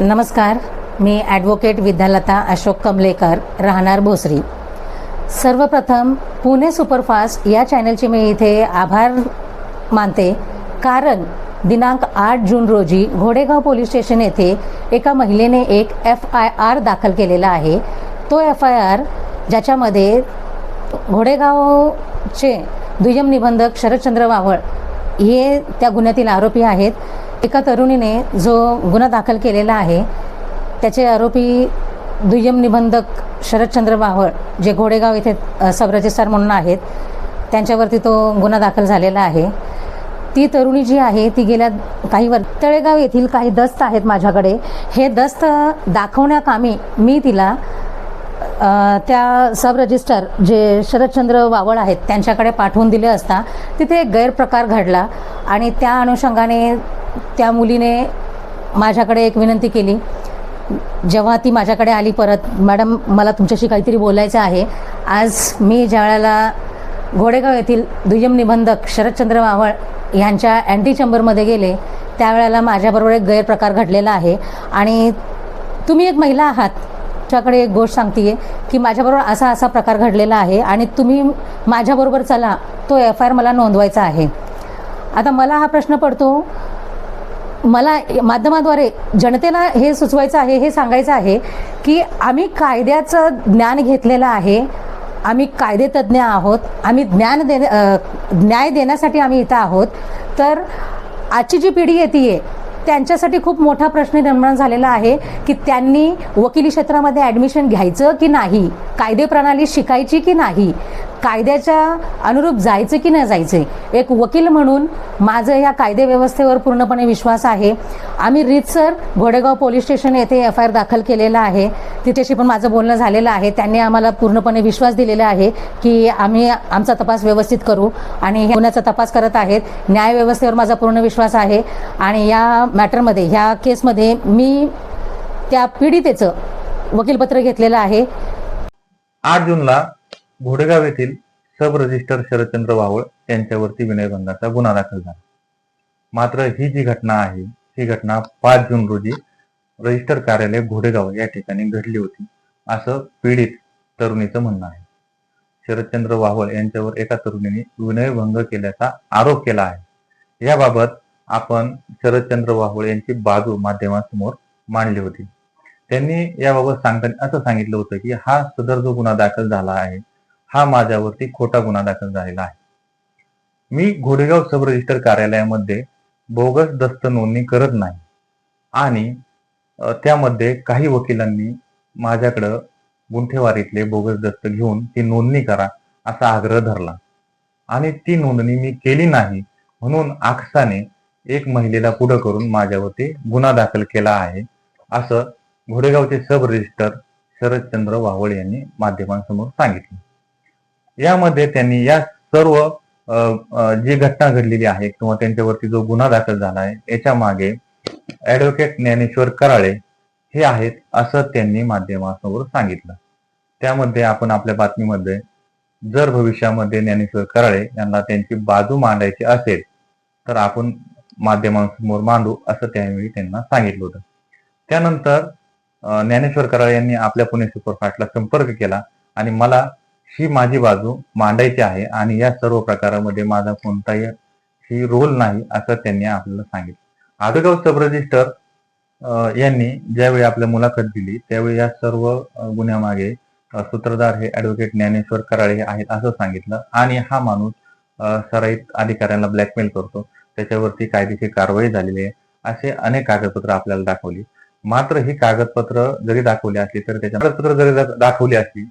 नमस्कार मी ॲडव्होकेट विद्यालता अशोक कमलेकर राहणार भोसरी. सर्वप्रथम पुणे सुपरफास्ट या चॅनलचे मी इथे आभार मानते. कारण दिनांक आठ जून रोजी घोडेगाव पोलीस स्टेशन येथे एका महिलेने एक एफ आय आर दाखल केलेला आहे. तो एफ आय आर ज्याच्यामध्ये घोडेगावचे दुय्यम निबंधक शरदचंद्र वावळ हे त्या गुन्ह्यातील आरोपी आहेत. एका तरुणीने जो गुन्हा दाखल केलेला आहे त्याचे आरोपी दुय्यम निबंधक शरदचंद्र वावळ जे घोडेगाव इथे सब रजिस्ट्रार म्हणून आहेत त्यांच्यावरती तो गुन्हा दाखल झालेला आहे. ती तरुणी जी आहे ती गेल्या काही वर तळेगाव येथील काही दस्त आहेत माझ्याकडे. हे दस्त दाखवण्याकामी मी तिला त्या सब रजिस्टर जे शरदचंद्र वावळ आहेत त्यांच्याकडे पाठवून दिले असता तिथे एक गैरप्रकार घडला आणि त्या अनुषंगाने त्या मुलीने माझ्याकडे एक विनंती केली. जेव्हा ती माझ्याकडे आली परत मॅडम मला तुमच्याशी काहीतरी बोलायचं आहे. आज मी ज्या वेळेला घोडेगाव येथील दुय्यम निबंधक शरदचंद्र मावळ यांच्या अँटी चेंबरमध्ये गेले त्यावेळेला माझ्याबरोबर एक गैरप्रकार घडलेला आहे आणि तुम्ही एक महिला आहात तुमच्याकडे एक गोष्ट सांगते की माझ्याबरोबर असा असा प्रकार घडलेला आहे आणि तुम्ही माझ्याबरोबर चला तो एफ आय आर मला नोंदवायचा आहे. आता मला हा प्रश्न पडतो मला माध्यमाद्वारे जनतेला हे सुचवायचं आहे हे सांगायचं आहे की आम्ही कायद्याचं ज्ञान घेतलेलं आहे. आम्ही कायदेतज्ञ आहोत. आम्ही ज्ञान दे न्याय देण्यासाठी आम्ही इथं आहोत. तर आजची जी पिढी येते आहे त्यांच्यासाठी खूप मोठा प्रश्न निर्माण झालेला आहे की त्यांनी वकिली क्षेत्रामध्ये ॲडमिशन घ्यायचं की नाही? कायदे प्रणाली शिकायची की नाही? कायद्याच्या अनुरूप जायचं की न जायचं एक वकील म्हणून माझं या कायदे व्यवस्थेवर पूर्णपणे विश्वास आहे. आम्ही रीतसर घोडेगाव पोलीस स्टेशन येथे एफ आय आर दाखल केलेला आहे. तिथेशी पण माझं बोलणं झालेलं आहे. त्यांनी आम्हाला पूर्णपणे विश्वास दिलेला आहे की आम्ही आमचा तपास व्यवस्थित करू आणि हे गुन्ह्याचा तपास करत आहेत. न्यायव्यवस्थेवर माझा पूर्ण विश्वास आहे. आणि या मॅटरमध्ये ह्या केसमध्ये मी त्या पीडितेचं वकीलपत्र घेतलेलं आहे. आठ जूनला घोडेगाव येथील सब रजिस्टर शरदचंद्र वावळ यांच्यावरती विनयभंगाचा गुन्हा दाखल झाला. मात्र ही जी घटना आहे ही घटना पाच जून रोजी रजिस्टर कार्यालय घोडेगाव या ठिकाणी घडली होती असं पीडित तरुणीचं म्हणणं आहे. शरदचंद्र वावळ यांच्यावर एका तरुणीने विनयभंग केल्याचा आरोप केला आहे. याबाबत आपण शरदचंद्र वाहोळ यांची बाजू माध्यमांसमोर मांडली होती. त्यांनी याबाबत सांगताना असं सांगितलं होतं की हा सदर जो गुन्हा दाखल झाला आहे हा माझ्यावरती खोटा गुन्हा दाखल झालेला आहे. मी घोडेगाव सब रजिस्टर कार्यालयामध्ये बोगस दस्त नोंदणी करत नाही आणि त्यामध्ये काही वकिलांनी माझ्याकडं गुंठेवारीतले बोगस दस्त घेऊन ती नोंदणी करा असा आग्रह धरला. आणि ती नोंदणी मी केली नाही म्हणून आकसाने एक महिलेला पुढं करून माझ्यावरती गुन्हा दाखल केला आहे असं घोडेगावचे सब रजिस्टर शरदचंद्र वावळ यांनी माध्यमांसमोर सांगितले. यामध्ये त्यांनी या सर्व जी घटना घडलेली आहे किंवा त्यांच्यावरती जो गुन्हा दाखल झाला आहे याच्या मागे ऍडव्होकेट ज्ञानेश्वर कराळे हे आहेत असं त्यांनी माध्यमांसमोर सांगितलं. त्यामध्ये आपण आपल्या बातमीमध्ये जर भविष्यामध्ये ज्ञानेश्वर कराळे यांना त्यांची बाजू मांडायची असेल तर आपण माध्यमांसमोर मांडू असं त्यावेळी त्यांना सांगितलं होतं. त्यानंतर ज्ञानेश्वर कराळे यांनी आपल्या पुणे सुपरफास्टला संपर्क केला आणि मला ही माझी बाजू मांडायची आहे आणि या सर्व प्रकारामध्ये माझा कोणताही ही रोल नाही असं त्यांनी आपल्याला सांगितलं. आदगाव सब रजिस्टर यांनी ज्यावेळी आपल्या मुलाखत दिली त्यावेळी या सर्व गुन्ह्यामागे सूत्रधार हे ऍडव्होकेट ज्ञानेश्वर कराळे हे आहेत असं सांगितलं आणि हा माणूस सराईत अधिकाऱ्यांना ब्लॅकमेल करतो. त्याच्यावरती कायदेशीर कारवाई झालेली आहे असे अनेक कागदपत्र आपल्याला दाखवली. मात्र ही कागदपत्र जरी दाखवली असली तरी त्याच्या कागदपत्र जरी दाखवली असली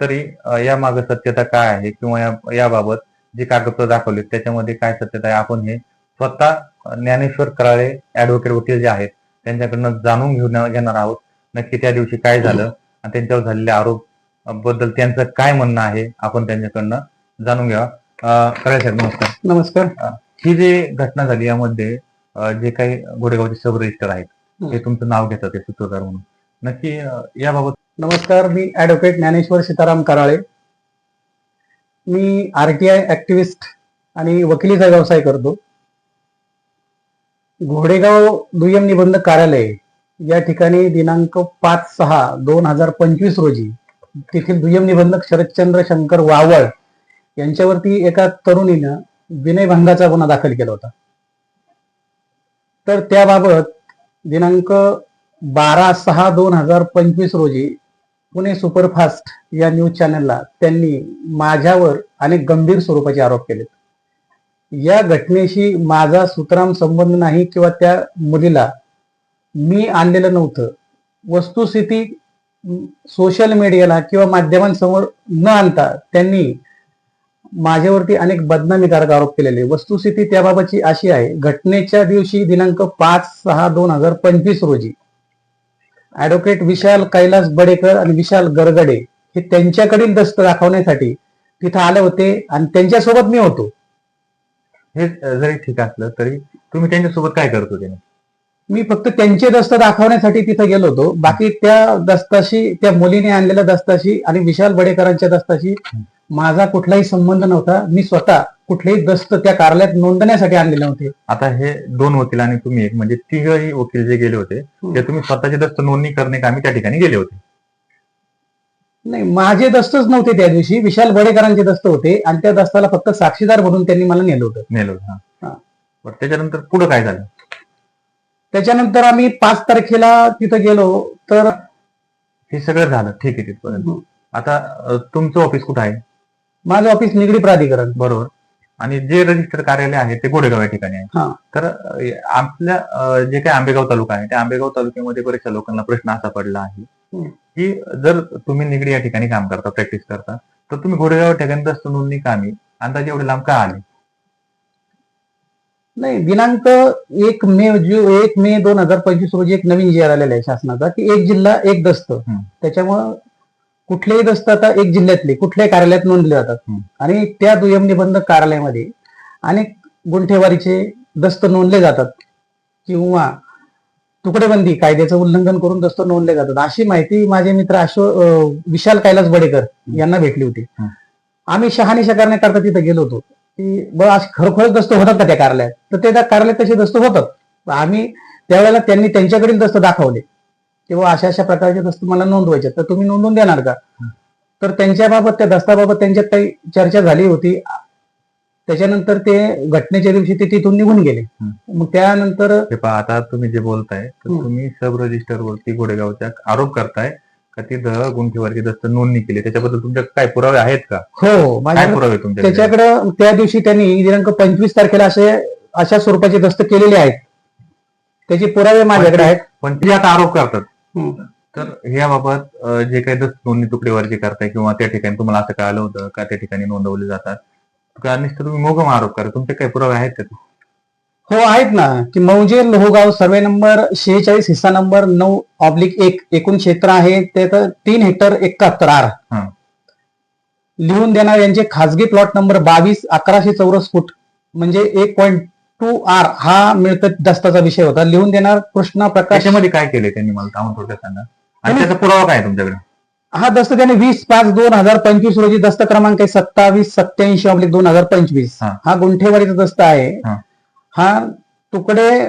तरी अ, यामागे सत्यता काय आहे किंवा या याबाबत जी कागदपत्र दाखवली त्याच्यामध्ये काय सत्यता आहे? आपण हे स्वतः ज्ञानेश्वर कराळे ऍडव्होकेट वकील जे आहेत त्यांच्याकडनं जाणून घेऊन घेणार आहोत. नक्की त्या दिवशी काय झालं आणि त्यांच्यावर झालेले आरोपबद्दल त्यांचं काय म्हणणं आहे आपण त्यांच्याकडनं जाणून घ्यावा. अ, कराळे साहेब नमस्कार. नमस्कार. ही जी घटना झाली यामध्ये जे काही घोडेगावचे सब रजिस्टर आहेत हं. ते तुमचं नाव घेतात ते सूत्रधार म्हणून. नक्की याबाबत नमस्कार मी ऍडव्होकेट ज्ञानेश्वर सीताराम कराळे. मी आरटीआय ऍक्टिव्हिस्ट आणि वकिलीचा व्यवसाय करतो. घोडेगाव दुय्यम निबंध कार्यालय या ठिकाणी दिनांक पाच सहा दोन हजार पंचवीस रोजी तेथील दुय्यम निबंधक शरदचंद्र शंकर वावळ यांच्यावरती एका तरुणीनं विनयभंगाचा गुन्हा दाखल केला होता. तर त्याबाबत दिनांक बारा सहा दोन हजार पंचवीस रोजी पुणे सुपरफास्ट या न्यूज चॅनलला त्यांनी माझ्यावर अनेक गंभीर स्वरूपाचे आरोप केले या घटनेशी माझा सुतराम संबंध नाही किंवा त्या मुलीला मी आणलेलं नव्हतं. वस्तुस्थिती सोशल मीडियाला किंवा माध्यमांसमोर न आणता त्यांनी माझ्यावरती अनेक बदनामीकारक आरोप केलेले. वस्तुस्थिती त्याबाबतची अशी आहे घटनेच्या दिवशी दिनांक पाच सहा दोन हजार पंचवीस रोजी ऍडव्होकेट विशाल कैलास बडेकर आणि विशाल गरगडे हे त्यांच्याकडील दस्त दाखवण्यासाठी तिथं आले होते आणि त्यांच्यासोबत मी होतो. हे जरी ठीक असलं तरी तुम्ही त्यांच्यासोबत काय करत होते? मी फक्त त्यांचे दस्त दाखवण्यासाठी तिथे गेलो होतो. बाकी त्या दस्ताशी त्या मुलीने आणलेल्या दस्ताशी आणि विशाल बडेकरांच्या दस्ताशी माझा कुठलाही संबंध नव्हता. मी स्वतः कुठलेही दस्त त्या कार्यालयात नोंदण्यासाठी आणलेले नव्हते आता हे दोन वकील आणि तुम्ही एक म्हणजे तिघही वकील जे गेले होते ते तुम्ही स्वतःचे दस्त नोंदणी करणे कामी त्या ठिकाणी गेले होते? नाही माझे दस्तच नव्हते त्या दिवशी. विशाल बडेकरांचे दस्त होते आणि त्या दस्ताला फक्त साक्षीदार म्हणून त्यांनी मला नेलं होतं. नेलो हा. हा. बरं त्याच्यानंतर पुढे काय झालं? त्याच्यानंतर आम्ही पाच तारखेला तिथं गेलो तर हे सगळं झालं ठीक आहे तिथपर्यंत. आता अ, तुमचं ऑफिस कुठं आहे? माझं ऑफिस निगडी प्राधिकरण. बरोबर. आणि जे रजिस्टर कार्यालय आहे ते गोडेगाव या ठिकाणी आहे. तर आपल्या जे काही आंबेगाव तालुका आहे त्या आंबेगाव तालुक्यामध्ये बऱ्याचशा लोकांना प्रश्न असा पडला आहे. की जर तुम्ही निगडी या ठिकाणी काम करता प्रॅक्टिस करता तर तुम्ही गोडेगाव या ठिकाणी दस्त नोंदणी कामी अंदाजे एवढे लांब का आले नाही दिनांक एक मे जो एक मे दोन हजार पंचवीस रोजी एक नवीन जी आलेला आहे शासनाचा की एक जिल्हा एक दस्त. त्याच्यामुळं कुठलेही दस्त आता एक जिल्ह्यातले कुठल्याही कार्यालयात नोंदले जातात. आणि त्या दुय्यम निबंधक कार्यालयामध्ये अनेक गुंठेवारीचे दस्त नोंदले जातात. किंवा तुकडेबंदी कायद्याचं उल्लंघन करून दस्त नोंदले जातात. अशी माहिती माझे मित्र अशो विशाल कैलास बडेकर यांना भेटली होती. आम्ही शहानिशा करण्याकरता तिथे गेलो होतो. की बघ आज खरोखरच दस्त होतात का त्या कार्यालयात? तर ते त्या कार्यालयात तसे दस्त होतात. आम्ही त्यावेळेला त्यांनी त्यांच्याकडील दस्त दाखवले. तेव्हा अशा अशा प्रकारचे दस्त मला नोंदवायचे तर तुम्ही नोंदवून देणार का? तर त्यांच्याबाबत त्या दस्ताबाबत त्यांच्यात काही चर्चा झाली होती. त्याच्यानंतर ते घटनेच्या दिवशी ते तिथून निघून गेले. मग त्यानंतर हे आता तुम्ही जे बोलताय. तुम्ही सब रजिस्टर वरती गोडेगावच्या आरोप करताय का तिथं गुंठेवरची दस्त नोंदणी केली? त्याच्याबद्दल तुमच्या काय पुरावे आहेत का? हो माझ्या पुरावे तुमच्याकडे? त्याच्याकडं त्या दिवशी त्यांनी दिनांक पंचवीस तारखेला असे अशा स्वरूपाचे दस्त केलेले आहेत. त्याचे पुरावे माझ्याकडे आहेत. पण ते आता आरोप करतात. तर याबाबत जे काही नोंदणी तुकडेवरची करताय किंवा त्या ठिकाणी तुम्हाला असं कळालं होतं का त्या ठिकाणी नोंदवले जातात? का नुसतं तुम्ही मोगम आरोप करा? तुमचे काही पुरावे आहेत का? हो आहेत ना. की मौजे लोहगाव सर्वे नंबर शेहेचाळीस हिस्सा नंबर नऊ ऑब्लिक एक एकूण क्षेत्र आहे. ते तर तीन हेक्टर एकाहत्तर आर. लिहून देणार यांचे खासगी प्लॉट नंबर बावीस अकराशे चौरस फूट म्हणजे एक पॉईंट टू आर हा मिळकत दस्ताचा विषय होता. लिहून देणार कृष्णा प्रकाश. त्याच्यामध्ये काय केले त्यांनी मला थांबून थोडक्यात सांगा. आणि त्याचा पुरावा काय आहे तुमच्याकडे? हा दस्त त्याने वीस पाच दोन हजार पंचवीस रोजी दस्त क्रमांक आहे सत्तावीस सत्याऐंशी ऑब्लिक दोन हजार पंचवीस. हा. हा गुंठेवारीचा दस्त आहे. हा. हा तुकडे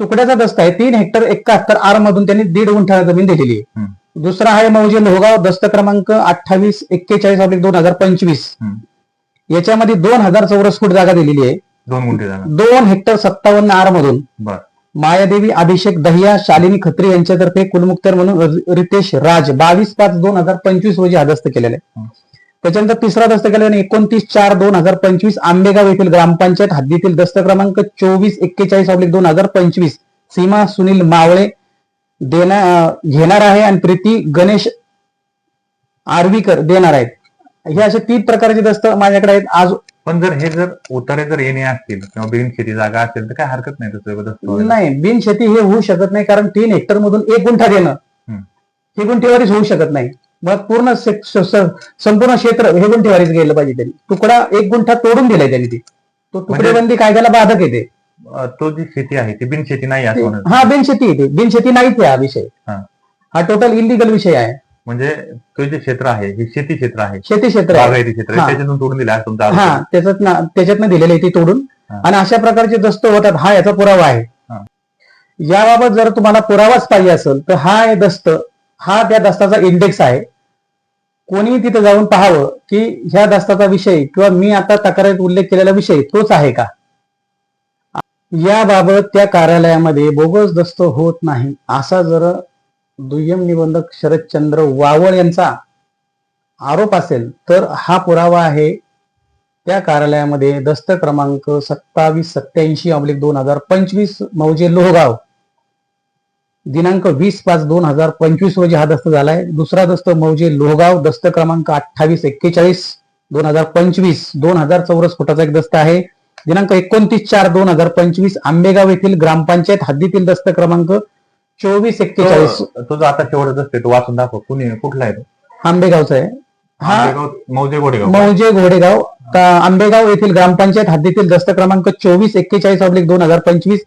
तुकड्याचा दस्त आहे. तीन हेक्टर एकाहत्तर आर मधून त्यांनी दीड गुंठा जमीन दिलेली आहे. दुसरा आहे मौजे लोहगाव दस्त क्रमांक अठ्ठावीस एक्केचाळीस ऑब्लिक दोन हजार पंचवीस. हम्म. याच्यामध्ये दोन हजार चौरस फूट जागा दिलेली आहे. दोन गुंठे जागा दोन हेक्टर सत्तावन्न आर मधून बर. मायादेवी अभिषेक दहिया शालिनी खत्री यांच्यातर्फे कुलमुक्तर म्हणून रितेश राज बावीस पाच दोन हजार पंचवीस रोजी हा दस्त केलेला आहे. त्याच्यानंतर तिसरा दस्त केल्याने एकोणतीस चार दोन हजार पंचवीस आंबेगाव येथील ग्रामपंचायत हद्दीतील दस्त क्रमांक चोवीस एक्केचाळीस ऑब्लिक दोन हजार पंचवीस. सीमा सुनील मावळे देणार घेणार आहे आणि प्रीती गणेश आर्वीकर देणार आहेत. हे असे तीन प्रकारचे दस्त माझ्याकडे आहेत. आज पण जर हे जर उतारे जर येणे असतील किंवा बिनशेती जागा असेल तर काय हरकत नाही व्हायला. नाही बिनशेती हे होऊ शकत नाही कारण तीन हेक्टर मधून एक गुंठा देणं. हे गुंठेवारीच होऊ शकत नाही. मग पूर्ण संपूर्ण क्षेत्र हे गुंठेवारीच गेलं पाहिजे त्यांनी. तुकडा एक गुंठा तोडून दिलाय त्यांनी ती. तो तुकडेबंदी कायद्याला बाधक येते तो. जी शेती आहे ती बिनशेती नाही हा बिनशेती येते बिनशेती नाहीच आहे हा विषय. हा. हा टोटल इलिगल विषय आहे. म्हणजे तो जे क्षेत्र आहे हे शेती क्षेत्र आहे. शेती क्षेत्र आहे. बागायती क्षेत्र आहे. हा. त्याच्यातून तोडून दिला तुमचा हा. त्याच्यात त्याच्यातनं दिलेली आहे ती तोडून. हा. आणि अशा प्रकारचे दस्त होतात हा याचा पुरावा आहे. याबाबत जर तुम्हाला पुरावाच पाहिजे असेल तर हा आहे दस्त. हा त्या दस्ताचा इंडेक्स आहे. कोणी तिथे जाऊन पाहावं की ह्या दस्ताचा विषय किंवा मी आता तक्रारीत उल्लेख केलेला विषय तोच आहे का? याबाबत त्या कार्यालयामध्ये बोगस दस्त होत नाही असा जर दुय्यम निबंधक शरदचंद्र वावळ यांचा आरोप असेल तर हा पुरावा आहे. त्या कार्यालयामध्ये दस्त क्रमांक सत्तावीस सत्याऐंशी अब्लिक दोन हजार पंचवीस मौजे लोहगाव. दिनांक वीस पाच दोन हजार पंचवीस रोजी हा दस्त झालाय. दुसरा दस्त मौजे लोहगाव दस्त क्रमांक अठ्ठावीस एक्केचाळीस दोन हजार पंचवीस दोन हजार चौरस फुटाचा एक दस्त आहे. दिनांक एकोणतीस चार दोन हजार पंचवीस आंबेगाव येथील ग्रामपंचायत हद्दीतील दस्त क्रमांक चोवीस एक्केचाळीस. तो तो जो आता शेवटच असते तो वाचून दाखव. कुणी कुठला आहे तो? आंबेगावचा आहे. हा. मौजे घोडेगाव. आंबेगाव येथील ग्रामपंचायत हद्दीतील दस्त क्रमांक चोवीस एक्केचाळीस अब्लिक दोन हजार पंचवीस.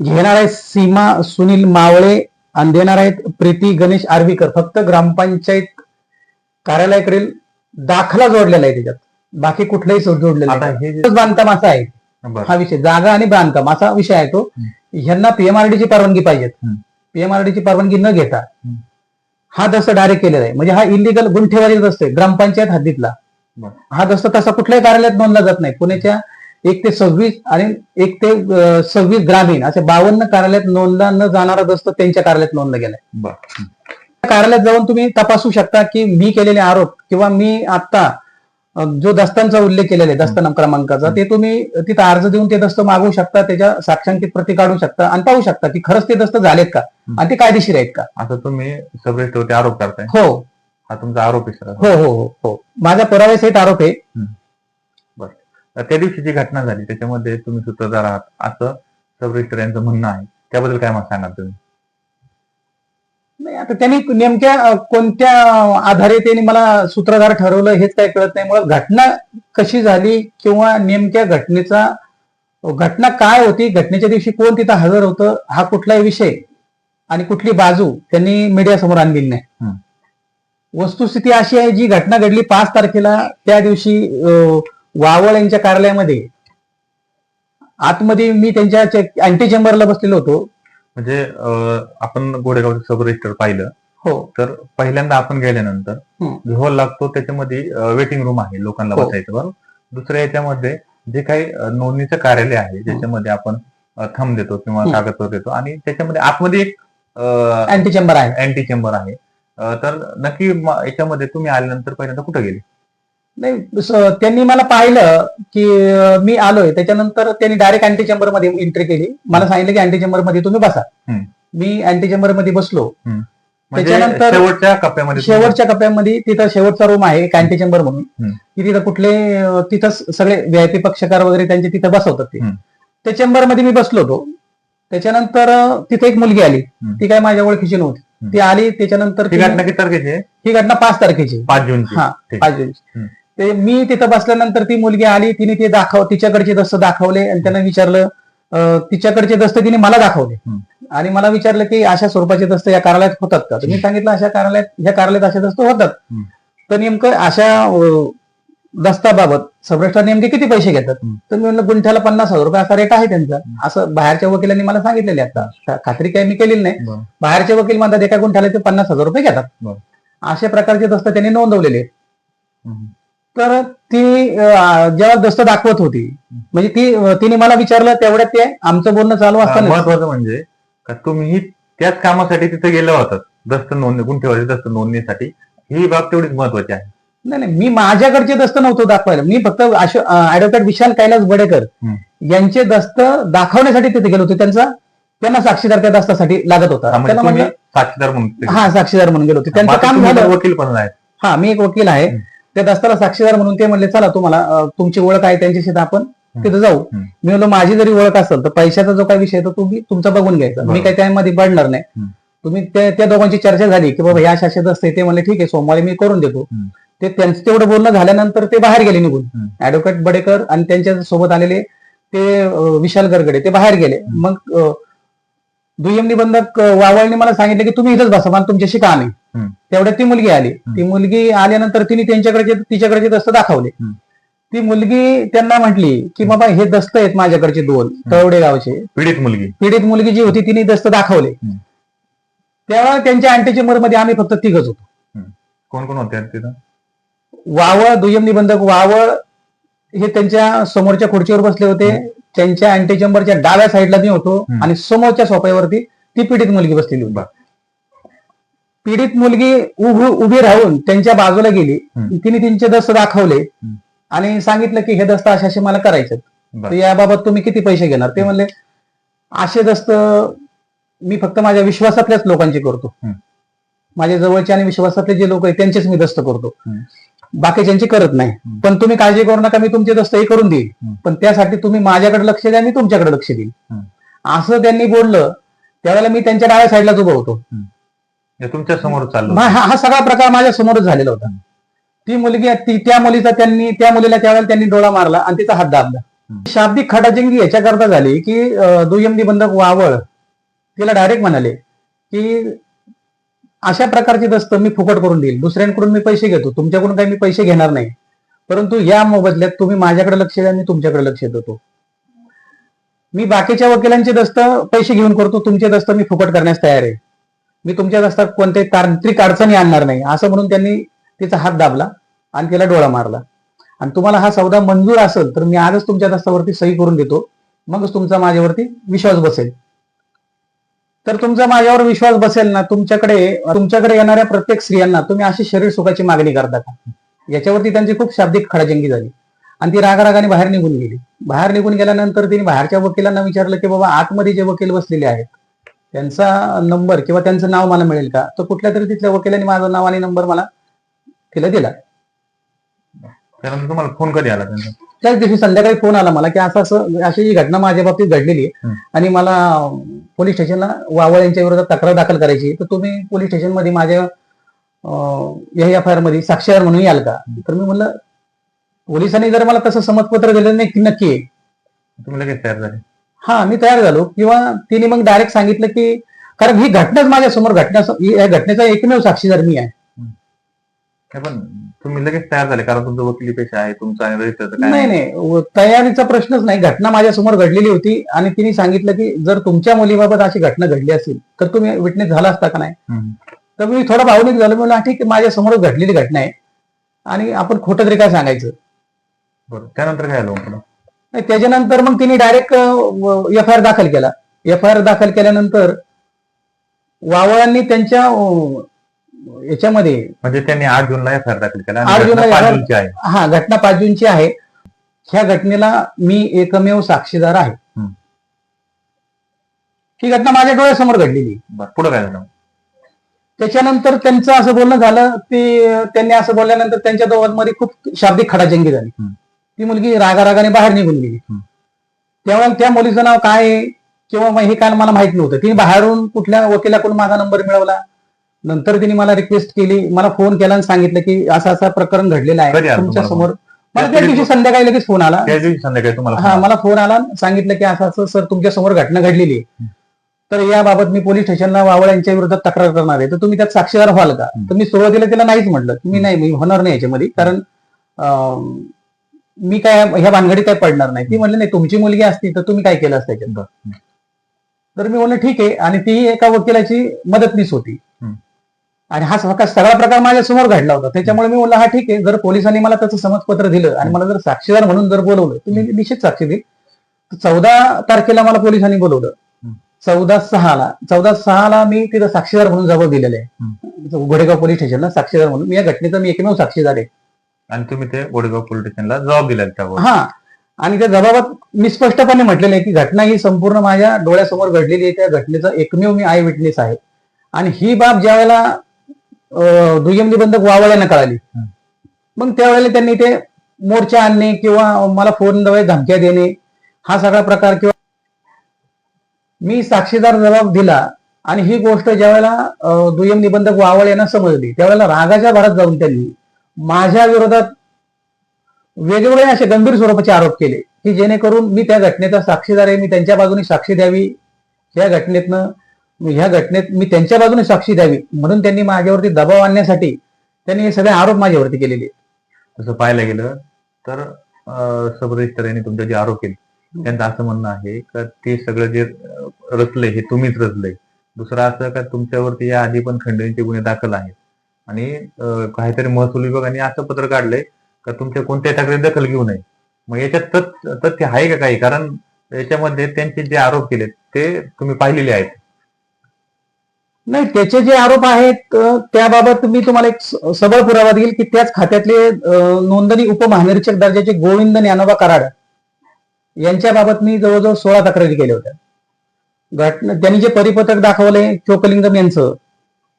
घेणार आहे सीमा सुनील मावळे. आणि देणार आहेत प्रीती गणेश आर्वीकर. फक्त ग्रामपंचायत कार्यालयाकडील दाखला जोडलेला आहे त्याच्यात. बाकी कुठलाही जोडलेला नाही. बांधकाम असा आहे. हा विषय. जागा आणि बांधकाम असा विषय आहे तो. ह्यांना पीएमआरडीची परवानगी पाहिजेत. पीएमआरडीची परवानगी न घेता. हा दस्त डायरेक्ट केलेला आहे. म्हणजे हा इलिगल गुंठेवारी दस्त आहे. ग्रामपंचायत हद्दीतला. हा दस्त तसा कुठल्याही कार्यालयात नोंदला जात नाही. पुण्याच्या एक ते सव्वीस आणि एक ते सव्वीस ग्रामीण असे बावन्न कार्यालयात नोंदला न जाणारा दस्त त्यांच्या कार्यालयात नोंदला गेलाय कार्यालयात जाऊन तुम्ही तपासू शकता की मी केलेले आरोप किंवा मी आता जो दस्तांचा उल्लेख केलेला आहे दस्त क्रमांकाचा ते तुम्ही तिथं अर्ज देऊन ते दस्त मागवू शकता त्याच्या साक्षांकित प्रती काढू शकता आणि पाहू शकता की खरंच ते दस्त झालेत का आणि ते कायदेशीर आहेत का? आता तुम्ही सबरेस्टवरती आरोप करताय. हो. हा तुमचा आरोप आहे सर. हो हो हो हो. माझा पुराव्यासहित आरोप आहे. त्या दिवशी जी घटना झाली त्याच्यामध्ये तुम्ही सूत्रधार आहात असं सबरेस्टर यांचं म्हणणं आहे. त्याबद्दल काय मग सांगाल तुम्ही? नाही आता त्यांनी नेमक्या कोणत्या आधारे त्यांनी मला सूत्रधार ठरवलं हेच काही कळत नाही. मुळात घटना कशी झाली किंवा नेमक्या घटनेचा घटना काय होती घटनेच्या दिवशी कोण तिथं हजर होतं हा कुठलाही विषय आणि कुठली बाजू त्यांनी मीडियासमोर आणलेली नाही. वस्तुस्थिती अशी आहे जी घटना घडली पाच तारखेला त्या दिवशी वावळ यांच्या कार्यालयामध्ये आतमध्ये मी त्यांच्या अँटी चेंबरला बसलेलो होतो. म्हणजे आपण गोडेगावचं सब रजिस्टर पाहिलं हो तर पहिल्यांदा आपण गेल्यानंतर. जो हॉल लागतो त्याच्यामध्ये वेटिंग रूम आहे लोकांना हो. बसायचं बरोबर दुसऱ्या याच्यामध्ये जे काही नोंदणीचं कार्यालय आहे ज्याच्यामध्ये आपण थंब देतो किंवा. कागदपत्र देतो आणि त्याच्यामध्ये आतमध्ये एक अँटी चेंबर आहे अँटी चेंबर आहे तर नक्की याच्यामध्ये तुम्ही आल्यानंतर पहिल्यांदा कुठे गेले नाही त्यांनी मला पाहिलं की मी आलोय. त्याच्यानंतर त्यांनी डायरेक्ट अँटी चेंबरमध्ये एंट्री केली. मला सांगितलं की अँटी चेंबरमध्ये तुम्ही बसा. मी अँटी चेंबरमध्ये बसलो. म्हणजे त्याच्यानंतर शेवटच्या कप्प्यामध्ये शेवटच्या कप्प्यामध्ये तिथं शेवटचा रूम आहे एक अँटी चेंबर म्हणून. की तिथं कुठले तिथं सगळे व्हीआयपी पक्षकार वगैरे त्यांचे तिथं बसवतात ते. त्या चेंबरमध्ये मी बसलो होतो. त्याच्यानंतर तिथे एक मुलगी आली. ती काय माझ्या ओळखीची नव्हती. ती आली त्याच्यानंतर ही घटना किती तारखेची ही घटना पाच तारखेची. पाच जूनची. हा. पाच जूनची. ते मी तिथं बसल्यानंतर ती मुलगी आली तिने ते दाखव तिच्याकडचे दस्त दाखवले आणि त्यांना विचारलं तिच्याकडचे दस्त तिने मला दाखवले. आणि मला विचारलं की अशा स्वरूपाचे दस्त या कार्यालयात होतात का तर मी सांगितलं अशा कार्यालयात ह्या कार्यालयात असे दस्त होतात. तर नेमकं अशा दस्ताबाबत सबरेस्टर नेमके किती पैसे घेतात. तर मी म्हणलं गुंठ्याला पन्नास हजार रुपये असा रेट आहे त्यांचा असं बाहेरच्या वकिलांनी मला सांगितलेले आता खात्री काही मी केलेली नाही. बाहेरचे वकील म्हणतात एका गुंठ्याला ते पन्नास हजार रुपये घेतात. अशा प्रकारचे दस्त त्यांनी नोंदवलेले. तर ती जेव्हा दस्त दाखवत होती म्हणजे ती तिने मला विचारलं तेवढ्यात ते आमचं बोलणं चालू असताना महत्वाचं म्हणजे का तुम्ही त्याच कामासाठी तिथे गेला होतात दस्त नोंदणी गुंठेवारी दस्त नोंदणीसाठी. ही बाब तेवढीच महत्वाची आहे. नाही नाही मी माझ्याकडचे दस्त नव्हतो दाखवायला. मी फक्त ऍडव्होकेट विशाल कैलास बडेकर. यांचे दस्त दाखवण्यासाठी तिथे गेलो होते. त्यांचा त्यांना साक्षीदार त्या दस्तासाठी लागत होता. म्हणजे साक्षीदार म्हणून हा साक्षीदार म्हणून गेलो होते. त्यांचं काम झालं. वकील पण आहेत. हा मी एक वकील आहे. त्या दस्ताला साक्षीदार म्हणून ते म्हणले चला तुम्हाला तुमची ओळख आहे त्यांच्याशी आपण तिथं जाऊ. मी म्हणलो माझी जरी ओळख असेल तर पैशाचा जो काही विषय तो तुम्ही तुमचा बघून घ्यायचा मी. काही त्यामध्ये पडणार नाही. तुम्ही त्या दोघांची चर्चा झाली की बाबा ह्या शाखेत असते ते म्हणले ठीक आहे सोमवारी मी करून देतो. ते त्यांचं तेवढं बोलणं झाल्यानंतर ते बाहेर गेले निघून. ऍडव्होकेट बडेकर आणि त्यांच्यासोबत आलेले ते विशाल गरगडे ते बाहेर गेले मग दुय्यम निबंधक वावळने मला सांगितलं की तुम्ही इथंच बसा मला तुमच्याशी का नाही. तेवढ्यात ती मुलगी आली. ती मुलगी आल्यानंतर तिने त्यांच्याकडे तिच्याकडे दस्त दाखवले. ती मुलगी त्यांना म्हटली की बाबा हे दस्त आहेत माझ्याकडचे दोन तळवडे गावचे. पीडित मुलगी. पीडित मुलगी जी होती तिने दस्त दाखवले. तेव्हा त्यांच्या अँटी मध्ये आम्ही फक्त तिघच होतो. कोण कोण होते तिथं वावळ दुय्यम निबंधक वावळ हे त्यांच्या समोरच्या खुर्चीवर बसले होते. त्यांच्या अँटी चेंबरच्या डाव्या साईडला मी होतो. आणि समोरच्या सोफ्यावरती ती पीडित मुलगी बसलेली होती. पीडित मुलगी उभी उभी राहून त्यांच्या बाजूला गेली. तिने त्यांचे दस्त दाखवले आणि सांगितलं की हे दस्त असे असे मला करायचे याबाबत तुम्ही किती पैसे घेणार ते म्हणले असे दस्त मी फक्त माझ्या विश्वासातल्याच लोकांचे करतो. माझ्या जवळचे आणि विश्वासातले जे लोक आहेत त्यांचेच मी दस्त करतो. बाकीच्यांची करत नाही. पण तुम्ही काळजी करू नका मी तुमचे दस्त हे करून देईल. पण त्यासाठी तुम्ही माझ्याकडे लक्ष द्या मी तुमच्याकडे लक्ष देईल. असं त्यांनी बोललं त्यावेळेला मी त्यांच्या डाव्या साईडलाच उभं होतो तुमच्यासमोर चाललं. हा हा सगळा प्रकार माझ्या समोरच झालेला होता ती मुलगी ती त्या मुलीचा त्यांनी त्या मुलीला त्यावेळेला त्यांनी डोळा मारला आणि तिचा हात दाबला. शाब्दिक खडाजंगी याच्याकरता झाली की दुय्यम निबंधक वावळ तिला डायरेक्ट म्हणाले की अशा प्रकारची दस्त मी फुकट करून देईल. दुसऱ्यांकडून मी पैसे घेतो. तुमच्याकडून काही मी पैसे घेणार नाही. परंतु या मोबदल्यात तुम्ही माझ्याकडे लक्ष द्या मी तुमच्याकडे लक्ष देतो. मी बाकीच्या वकिलांचे दस्त पैसे घेऊन करतो. तुमचे दस्त मी फुकट करण्यास तयार आहे. मी तुमच्या दस्तात कोणत्याही तांत्रिक अडचणी आणणार नाही. असं म्हणून त्यांनी तिचा हात दाबला आणि तिला डोळा मारला. आणि तुम्हाला हा सौदा मंजूर असेल तर मी आजच तुमच्या दस्तावरती सही करून देतो. मगच तुमचा माझ्यावरती विश्वास बसेल. तर तुमचा माझ्यावर विश्वास बसेल ना तुमच्याकडे तुमच्याकडे येणाऱ्या प्रत्येक स्त्रियांना तुम्ही अशी शरीर सुखाची मागणी करता का? याच्यावरती त्यांची खूप शाब्दिक खडाजंगी झाली. आणि ती रागारागाने बाहेर निघून गेली. बाहेर निघून गेल्यानंतर तिने बाहेरच्या वकिलांना विचारलं की बाबा आतमध्ये जे वकील बसलेले आहेत त्यांचा नंबर किंवा त्यांचं नाव मला मिळेल का? तर कुठल्या तरी तिथल्या वकिलांनी माझं नाव आणि नंबर मला तिला दिला. त्यानंतर तुम्हाला फोन कधी आला त्यांचा? त्याच दिवशी संध्याकाळी फोन आला मला की असं असं अशी ही घटना माझ्या बाबतीत घडलेली आहे. आणि मला पोलीस स्टेशनला वावळ यांच्या विरोधात तक्रार दाखल करायची. तर तुम्ही पोलीस स्टेशनमध्ये माझ्या एफ आय आरमध्ये साक्षीदार म्हणून याल का तर मी म्हणलं पोलिसांनी जर मला तसं समजपत्र दिलं नाही की नक्की. तुम्ही लगेच तयार झाले हा मी तयार झालो किंवा तिने मग डायरेक्ट सांगितलं की कारण ही घटनाच माझ्यासमोर घटना या घटनेचा एकमेव साक्षीदार मी आहे पण तुम्ही लगेच तयार झाले कारण तुमचं वकिली पेशा आहे तुमचा आणि रजिस्टरचं काय नाही नाही व- तयारीचा प्रश्नच नाही. घटना माझ्यासमोर घडलेली होती आणि तिने सांगितलं की जर तुमच्या मुलीबाबत अशी घटना घडली असेल तर तुम्ही विटनेस झाला असता का नाही? हम्म. तर मी थोडा भावनिक झालो म्हणलं "हा, ठीक आहे माझ्यासमोर घडलेली घटना आहे. आणि आपण खोटं तरी काय सांगायचं? बरं त्यानंतर काय मग? पुढं? नाही, त्याच्यानंतर मग तिने डायरेक्ट एफ आय आर दाखल केला. एफ आय आर दाखल केल्यानंतर वावळांनी त्यांच्या अं, याच्यामध्ये म्हणजे त्यांनी आठ जूनला एफ आय आर दाखल केला आठ जूनला हा घटना पाच जूनची आहे. ह्या घटनेला मी एकमेव साक्षीदार आहे. ही घटना माझ्या डोळ्यासमोर घडलेली. पुढं काय झालं? त्याच्यानंतर त्यांचं असं बोलणं झालं ते त्यांनी असं बोलल्यानंतर त्यांच्या दोघांमध्ये खूप शाब्दिक खडाजंगी झाली. ती मुलगी रागारागाने बाहेर निघून गेली. त्यावेळेला त्या मुलीचं नाव काय आहे? किंवा हे काय मला माहीत नव्हतं. तिने बाहेरून कुठल्या वकिलाकडून माझा नंबर मिळवला? नंतर तिने मला रिक्वेस्ट केली मला फोन केला आणि सांगितलं की असं असं प्रकरण घडलेलं आहे. तुमच्यासमोर? मला त्या दिवशी संध्याकाळी लगेच फोन आला. त्या दिवशी संध्याकाळी तुम्हाला हा मला फोन आला सांगितलं की असं असं सर तुमच्यासमोर घटना घडलेली आहे. तर याबाबत मी पोलीस स्टेशनला वावळ यांच्या विरोधात तक्रार करणार आहे. तर तुम्ही त्यात साक्षीदार व्हाल का? तर मी सुरुवातीला तिला नाहीच म्हटलं. मी नाही मी होणार नाही याच्यामध्ये. कारण मी काय ह्या भानगडीत काय पडणार नाही. ती म्हणली नाही तुमची मुलगी असती तर तुम्ही काय केलं असतं. तर मी म्हणलं ठीक आहे. आणि ती एका वकिलाची मदतनीस होती. आणि हा सगळा सगळा प्रकार माझ्यासमोर घडला होता. त्याच्यामुळे मी म्हणलं हा ठीक आहे. जर पोलिसांनी मला त्याचं समजपत्र दिलं आणि मला जर साक्षीदार म्हणून जर बोलवलं तर मी निश्चित साक्षी देईल चौदा तारखेला मला पोलिसांनी बोलवलं. चौदा सहाला चौदा सहाला मी तिथं साक्षीदार म्हणून जबाब दिलेला आहे. घोडेगाव पोलीस स्टेशनला साक्षीदार म्हणून. मी या घटनेचा मी एकमेव साक्षीदार आहे. आणि तुम्ही ते गोडेगाव पोलीस स्टेशनला जबाब दिला हा. आणि त्या जबाबात मी स्पष्टपणे म्हटलेलं आहे की घटना ही संपूर्ण माझ्या डोळ्यासमोर घडलेली आहे. त्या घटनेचा एकमेव मी आय विटनेस आहे. आणि ही बाब ज्या वेळेला दुय्यम निबंधक वावळ यांना कळाली. मग त्यावेळेला त्यांनी ते मोर्चा आणणे किंवा मला फोनद्वारे धमक्या देणे हा सगळा प्रकार किंवा मी साक्षीदार जबाब दिला आणि ही गोष्ट ज्यावेळेला दुय्यम निबंधक वावळ यांना समजली त्यावेळेला रागाच्या भरात जाऊन त्यांनी माझ्या विरोधात वेगवेगळे असे गंभीर स्वरूपाचे आरोप केले की जेणेकरून मी त्या घटनेचा साक्षीदार आहे मी त्यांच्या बाजूने साक्षी द्यावी या घटनेतनं ह्या घटनेत मी त्यांच्या बाजूने साक्षी द्यावी म्हणून त्यांनी माझ्यावरती दबाव आणण्यासाठी त्यांनी हे सगळे आरोप माझ्यावरती केलेले तसं पाहायला गेलं तर सबरेश्वर यांनी तुमचे जे आरोप केले त्यांचं असं म्हणणं आहे का ते सगळं जे रचले रचलंय हे तुम्हीच रचलंय. दुसरं असं का तुमच्यावरती या आधी पण खंडणीचे गुन्हे दाखल आहेत. आणि काहीतरी महसूल विभागाने असं पत्र काढलंय का तुमच्या कोणत्या तक्रारी दखल घेऊ नये. मग याच्यात तथ्य तथ्य आहे का काही? कारण याच्यामध्ये त्यांचे जे आरोप केले ते तुम्ही पाहिलेले आहेत. नाही त्याचे जे आरोप आहेत त्याबाबत मी तुम्हाला एक सबळ पुरावा देईल की त्याच खात्यातले नोंदणी उपमहानिरीक्षक दर्जाचे गोविंद ज्ञानोबा कराड यांच्या बाबत मी जवळजवळ सोळा तक्रारी केल्या होत्या. घटना त्यांनी जे परिपत्रक दाखवले चोकलिंगम यांचं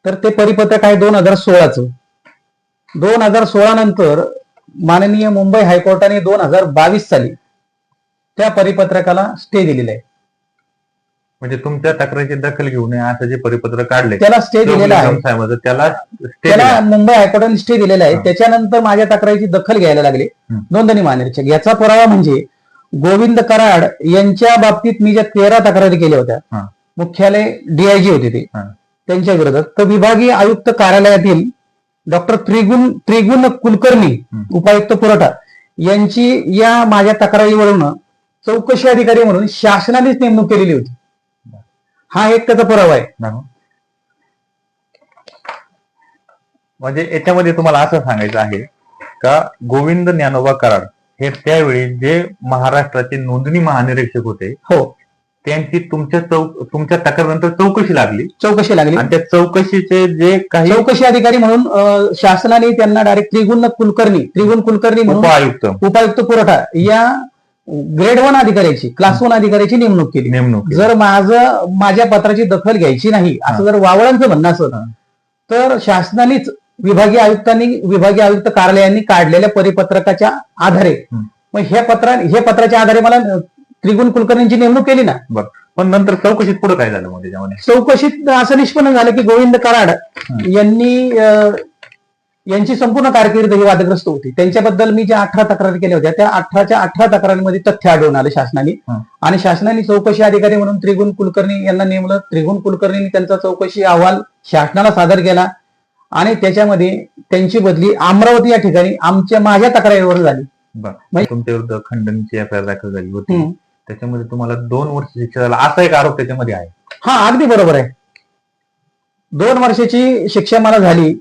तर ते परिपत्रक आहे दोन हजार सोळाचं. दोन हजार सोळा नंतर माननीय मुंबई हायकोर्टाने दोन हजार बावीस साली त्या परिपत्रकाला स्टे दिलेला आहे. म्हणजे तुमच्या तक्रारीची दखल घेऊ नये असं जे परिपत्र काढले त्याला स्टे दिलेला आहे त्याला त्याला मुंबई हायकोर्टाने स्टे दिलेला आहे. त्याच्यानंतर माझ्या तक्रारीची दखल घ्यायला लागले. नोंदणी महानिरीक्षक याचा पुरावा म्हणजे गोविंद कराड यांच्या बाबतीत मी ज्या तेरा तक्रारी केल्या होत्या. मुख्यालय डीआयजी होते ते. त्यांच्या विरोधात तर विभागीय आयुक्त कार्यालयातील डॉक्टर त्रिगुण त्रिगुण कुलकर्णी. उपायुक्त पुरवठा यांची या माझ्या तक्रारीवरून चौकशी अधिकारी म्हणून शासनानेच नेमणूक केलेली होती हा एक त्याचा पुरावा आहे. म्हणजे याच्यामध्ये तुम्हाला असं सांगायचं आहे का गोविंद ज्ञानोबा कराड हे त्यावेळी जे महाराष्ट्राचे नोंदणी महानिरीक्षक होते हो. त्यांची तुमच्या चौक तुमच्या तक्रारीनंतर चौकशी लागली. चौकशी लागली. आणि त्या चौकशीचे जे काही चौकशी अधिकारी म्हणून शासनाने त्यांना डायरेक्ट त्रिगुण कुलकर्णी त्रिगुण कुलकर्णी म्हणून उपआयुक्त उपायुक्त पुरवठा या ग्रेड वन अधिकाऱ्याची क्लास वन अधिकाऱ्याची नेमणूक केली नेमणूक. जर माझं माझ्या पत्राची दखल घ्यायची नाही असं जर वावळांचं म्हणणं असेल हा. तर शासनानेच विभागीय आयुक्तांनी विभागीय आयुक्त कार्यालयांनी काढलेल्या परिपत्रकाच्या आधारे हं. मग ह्या पत्रा हे पत्राच्या आधारे मला त्रिगुण कुलकर्णींची नेमणूक केली ना पण नंतर चौकशीत पुढे काय झालं मग त्याच्यामध्ये चौकशीत असं निष्पन्न झालं की गोविंद कराड यांनी यांची संपूर्ण कारकीर्द ही वादग्रस्त होती. त्यांच्याबद्दल मी ज्या अठरा तक्रारी केल्या होत्या त्या अठराच्या अठरा तक्रारींमध्ये तथ्य आढळून आलं शासनाने. आणि शासनाने चौकशी अधिकारी म्हणून त्रिगुण कुलकर्णी यांना नेमलं. त्रिगुण कुलकर्णींनी त्यांचा चौकशी अहवाल शासनाला सादर केला. आणि त्याच्यामध्ये त्यांची बदली अमरावती या ठिकाणी आमच्या माझ्या तक्रारीवर झाली. म्हणजे- तुमच्या विरुद्ध खंडणीची एफ आय आर दाखल झाली होती. त्याच्यामध्ये तुम्हाला दोन वर्ष शिक्षा झाला. असा एक आरोप त्याच्यामध्ये आहे. हा अगदी बरोबर आहे. दोन वर्षाची शिक्षा मला झाली.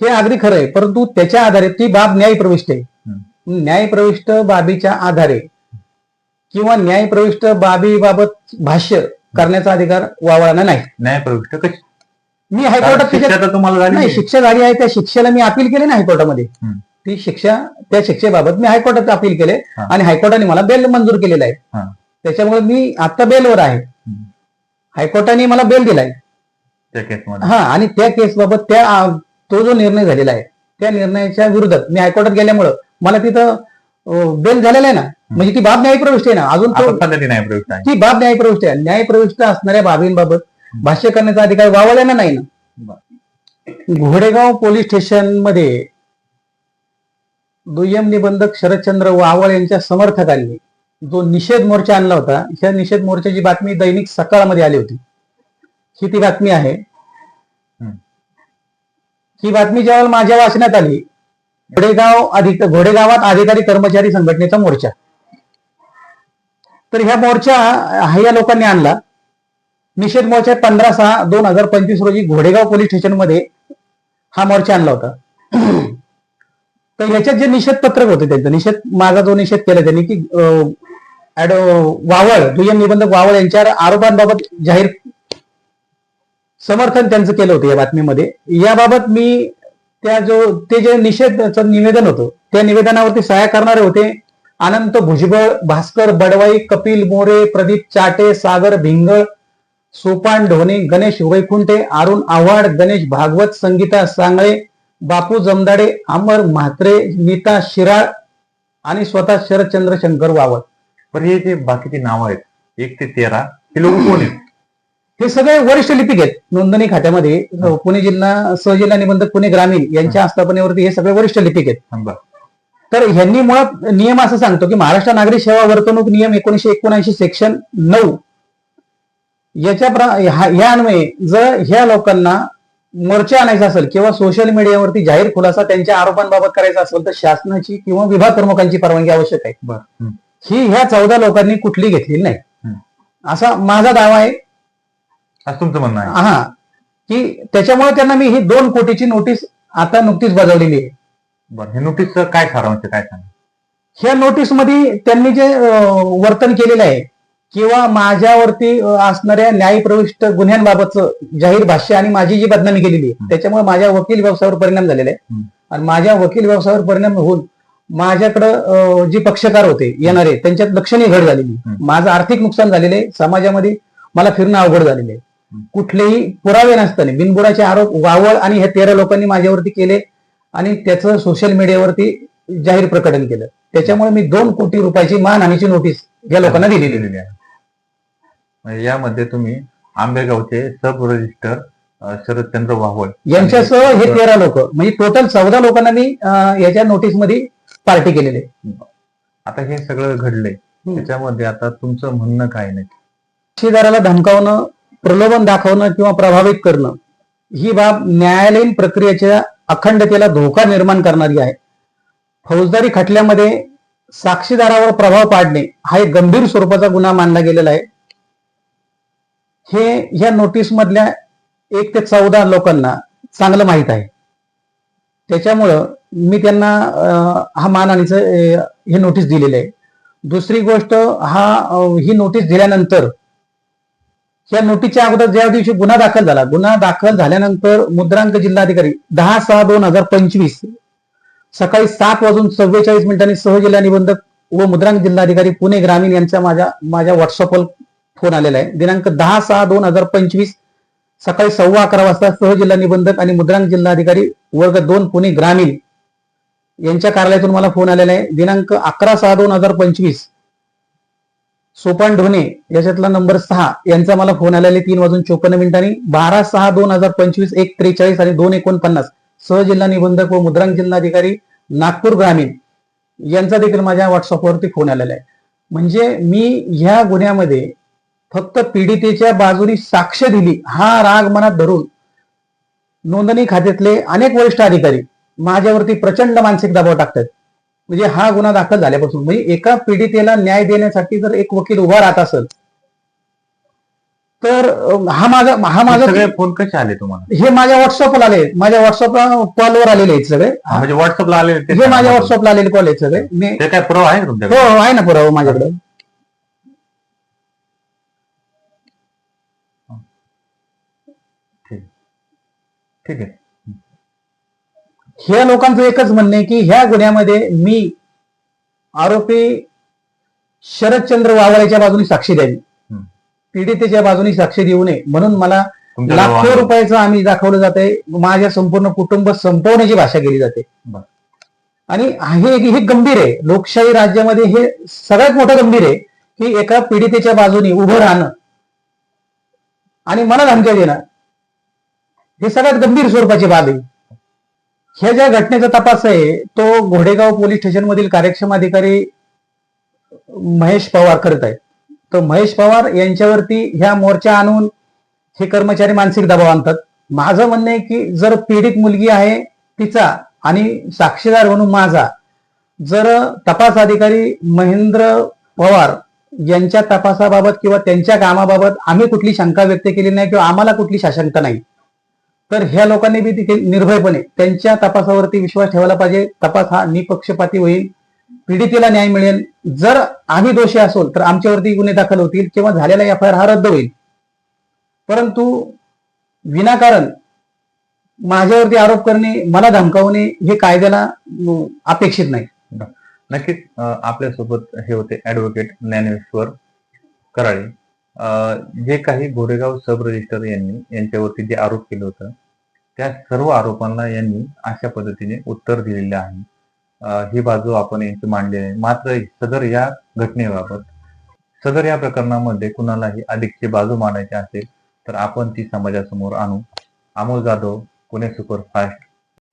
हं. अगदी खरं आहे परंतु त्याच्या आधारे ती बाब न्यायप्रविष्ट आहे न्यायप्रविष्ट बाबीच्या आधारे किंवा न्यायप्रविष्ट बाबीबाबत भाष्य करण्याचा अधिकार वावळाना नाही न्यायप्रविष्ट कशी मी हायकोर्टात नाही. शिक्षा झाली आहे त्या शिक्षेला मी अपील केले ना हायकोर्टामध्ये. ती शिक्षा त्या शिक्षेबाबत मी हायकोर्टात अपील केले. आणि हायकोर्टाने मला बेल मंजूर केलेला आहे. त्याच्यामुळे मी आता बेलवर आहे. हायकोर्टाने मला बेल दिलाय हा आणि त्या केस बाबत त्या तो जो निर्णय झालेला आहे त्या निर्णयाच्या विरोधात मी हायकोर्टात गेल्यामुळं मला तिथं बेल झालेला आहे ना. म्हणजे ती बाब न्यायप्रविष्ट आहे ना. अजून न्यायप्रविष्ट ती बाब न्यायप्रविष्ट आहे. न्यायप्रविष्ट असणाऱ्या बाबींबाबत भाष्य करण्याचा अधिकार वावळ्यांना नाही ना. घोडेगाव पोलीस स्टेशनमध्ये दुय्यम निबंधक शरदचंद्र वावळ यांच्या समर्थकांनी जो निषेध मोर्चा आणला होता ह्या निषेध मोर्चाची बातमी दैनिक सकाळमध्ये आली होती. ही ती बातमी आहे. ही बातमी जेव्हा माझ्या वाचण्यात आली घोडेगाव अधिक घोडेगावात अधिकारी कर्मचारी संघटनेचा मोर्चा. तर ह्या मोर्चा ह्या लोकांनी आणला. निषेध मोर्चा पंधरा सहा दोन हजार पंचवीस रोजी घोडेगाव पोलीस स्टेशनमध्ये हा मोर्चा आणला होता. तर ह्याच्यात जे निषेध पत्रक होते त्यांचं निषेध माझा जो निषेध केला त्यांनी की ऍड- वावळ दुय्यम निबंधक वावळ यांच्यावर आरोपांबाबत जाहीर समर्थन त्यांचं केलं होतं या बातमीमध्ये. याबाबत मी त्या जो ते जे निषेधचं निवेदन होतं त्या निवेदनावरती सहाय्य करणारे होते अनंत भुजबळ भास्कर बडवाई कपिल मोरे प्रदीप चाटे सागर भिंगळ सोपान ढोणे गणेश वैकुंठे अरुण आव्हाड गणेश भागवत संगीता सांगळे बापू जमदाडे अमर म्हात्रे नीता शिराळ आणि स्वतः शरदचंद्र शंकर वावळ. पण हे जे बाकीची नावं आहेत एक ते तेरा हे लोक कोण आहेत? हे सगळे वरिष्ठ लिपिक आहेत. नोंदणी खात्यामध्ये पुणे जिल्हा सहजिल्हा निबंधक पुणे ग्रामीण यांच्या आस्थापनेवरती हे सगळे वरिष्ठ लिपिक आहेत. तर ह्यांनी मुळात नियम असं सांगतो की महाराष्ट्र नागरी सेवा वर्तणूक नियम एकोणीशे एकोणऐंशी सेक्शन नऊ याच्या ह्या अन्वये जर ह्या लोकांना मोर्चा आणायचा असेल किंवा सोशल मीडियावरती जाहीर खुलासा त्यांच्या आरोपांबाबत करायचा असेल तर शासनाची किंवा विभाग प्रमुखांची परवानगी आवश्यक आहे. हं. ह्या चौदा लोकांनी कुठली घेतलेली नाही. असा माझा दावा आहे. असं तुमचं म्हणणं आहे हा की त्याच्यामुळे त्यांना मी ही दोन कोटीची नोटीस आता नुकतीच बजावलेली आहे बरं हे नोटीसचं काय सारांश काय सांगा ह्या नोटीसमध्ये त्यांनी जे वर्तन केलेलं आहे किंवा माझ्यावरती असणाऱ्या न्यायप्रविष्ट गुन्ह्यांबाबतचं जाहीर भाष्य आणि माझी जी बदनामी केलेली आहे. त्याच्यामुळे माझ्या वकील व्यवसायावर परिणाम झालेला आहे. आणि माझ्या वकील व्यवसायावर परिणाम होऊन माझ्याकडं जे पक्षकार होते येणारे त्यांच्यात लक्षणीय घट झालेली. माझं आर्थिक नुकसान झालेलं आहे समाजामध्ये मला फिरणं अवघड झालेलं आहे. कुठलेही पुरावे नसताना बिनबुडाचे आरोप वावळ आणि हे तेरा लोकांनी माझ्यावरती केले आणि त्याचं सोशल मीडियावरती जाहीर प्रकटन केलं. त्याच्यामुळे मी दोन कोटी रुपयाची मानहानीची नोटीस या लोकांना आहे. दिलेली आहे. यामध्ये तुम्ही आंबेगावचे सब रजिस्टर शरदचंद्र वाहवळ यांच्यासह हे तेरा लोक म्हणजे टोटल चौदा लोकांना मी याच्या नोटीसमध्ये पार्टी केलेली आता हे सगळं घडलंय. त्याच्यामध्ये आता तुमचं म्हणणं काय नाही धमकावणं प्रलोभन दाखवणं किंवा प्रभावित करणं ही बाब न्यायालयीन प्रक्रियेच्या अखंडतेला धोका निर्माण करणारी आहे. फौजदारी खटल्यामध्ये साक्षीदारावर प्रभाव पाडणे हा एक गंभीर स्वरूपाचा गुन्हा मानला गेलेला आहे. हे ह्या नोटीस मधल्या एक ते चौदा लोकांना चांगलं माहीत आहे. त्याच्यामुळं मी त्यांना हा मानहानीचं अं, हे नोटीस दिलेलं आहे. दुसरी गोष्ट हा ही नोटीस दिल्यानंतर या नोटीसच्या अगोदर ज्या दिवशी गुन्हा दाखल झाला गुन्हा दाखल झाल्यानंतर मुद्रांक जिल्हाधिकारी दहा सहा दोन हजार पंचवीस सकाळी सात वाजून चव्वेचाळीस मिनिटांनी सहजिल्हा निबंधक व मुद्रांक जिल्हाधिकारी पुणे ग्रामीण यांच्या माझ्या माझ्या व्हॉट्सअपवर फोन आलेला आहे. दिनांक दहा सहा दोन हजार पंचवीस सकाळी सव्वा अकरा वाजता सहजिल्हा निबंधक आणि मुद्रांक जिल्हाधिकारी वर्ग दोन पुणे ग्रामीण यांच्या कार्यालयातून मला फोन आलेला आहे. दिनांक अकरा सहा दोन हजार पंचवीस सोपान ढोणे याच्यातला नंबर सहा यांचा मला फोन आलेला आहे तीन वाजून चोपन्न मिनिटांनी. बारा सहा दोन हजार पंचवीस एक त्रेचाळीस आणि दोन एकोणपन्नास. सहजिल्हा निबंधक व मुद्रांक जिल्हाधिकारी नागपूर ग्रामीण. यांचा देखील माझ्या व्हॉट्सअपवरती फोन आलेला आहे. म्हणजे मी ह्या गुन्ह्यामध्ये फक्त पीडितेच्या बाजूनी साक्ष दिली हा राग मनात धरून नोंदणी खात्यातले अनेक वरिष्ठ अधिकारी माझ्यावरती प्रचंड मानसिक दबाव टाकतात. म्हणजे हा गुन्हा दाखल झाल्यापासून म्हणजे एका पीडितेला न्याय देण्यासाठी जर एक वकील उभा राहत असेल तर हा माझा हा माझा सगळे फोन कसे आले तुम्हाला? हे माझ्या व्हॉट्सअपला आले. माझ्या व्हॉट्सअपला कॉलवर आलेले आहेत सगळे. म्हणजे व्हॉट्सअपला आले हे माझ्या. व्हॉट्सअपला आलेले कॉल आहेत सगळे. मी ते काय पुरावा आहे का हो तुमच्याकडे? हो, आहे ना पुरावा माझ्याकडे. ठीक आहे. ह्या लोकांचं एकच म्हणणं आहे की ह्या गुन्ह्यामध्ये मी आरोपी शरदचंद्र वावळ्याच्या बाजूने साक्षी द्यावी. पीडितेच्या बाजूने साक्षी देऊ नये म्हणून मला लाखो. रुपयाचं आम्ही दाखवलं जाते माझ्या संपूर्ण कुटुंब संपवण्याची भाषा केली जाते. आणि हे हे गंभीर आहे लोकशाही राज्यामध्ये हे सगळ्यात मोठं गंभीर आहे की एका पीडितेच्या बाजूने उभं राहणं आणि मला धमक्या देणं हे सगळ्यात गंभीर स्वरूपाची बाब आहे ह्या ज्या घटनेचा तपास आहे तो घोडेगाव पोलीस स्टेशन मधील कार्यक्षम अधिकारी महेश पवार करत आहेत तर महेश पवार यांच्यावरती ह्या मोर्चा आणून हे कर्मचारी मानसिक दबाव आणतात. माझं म्हणणं आहे की जर पीडित मुलगी आहे तिचा आणि साक्षीदार म्हणून माझा जर तपास अधिकारी महेंद्र पवार यांच्या तपासाबाबत किंवा त्यांच्या कामाबाबत आम्ही कुठली शंका व्यक्त केली नाही किंवा आम्हाला कुठली शाशंका नाही तर ह्या लोकांनी बी तिथे निर्भयपणे त्यांच्या तपासावरती विश्वास ठेवायला पाहिजे. तपास हा निपक्षपाती होईल. पीडितेला न्याय मिळेल. जर आम्ही दोषी असोल तर आमच्यावरती गुन्हे दाखल होतील किंवा झालेला एफ आय आर हा रद्द होईल. परंतु विनाकारण माझ्यावरती आरोप करणे मला धमकावणे हे कायद्याला अपेक्षित नाही. नक्कीच आपल्यासोबत हे होते ऍडव्होकेट ज्ञानेश्वर कराळे. जे काही गोरेगाव सब रजिस्टर यांनी यांच्यावरती जे आरोप केलं होतं त्या सर्व आरोपांना यांनी अशा पद्धतीने उत्तर दिलेले आहे. ही बाजू आपण यांची मांडली आहे. मात्र सदर या घटनेबाबत सदर या प्रकरणामध्ये कुणालाही अधिकची बाजू मांडायची असेल तर आपण ती समाजासमोर आणू. अमोल जाधव पुणे सुपरफास्ट.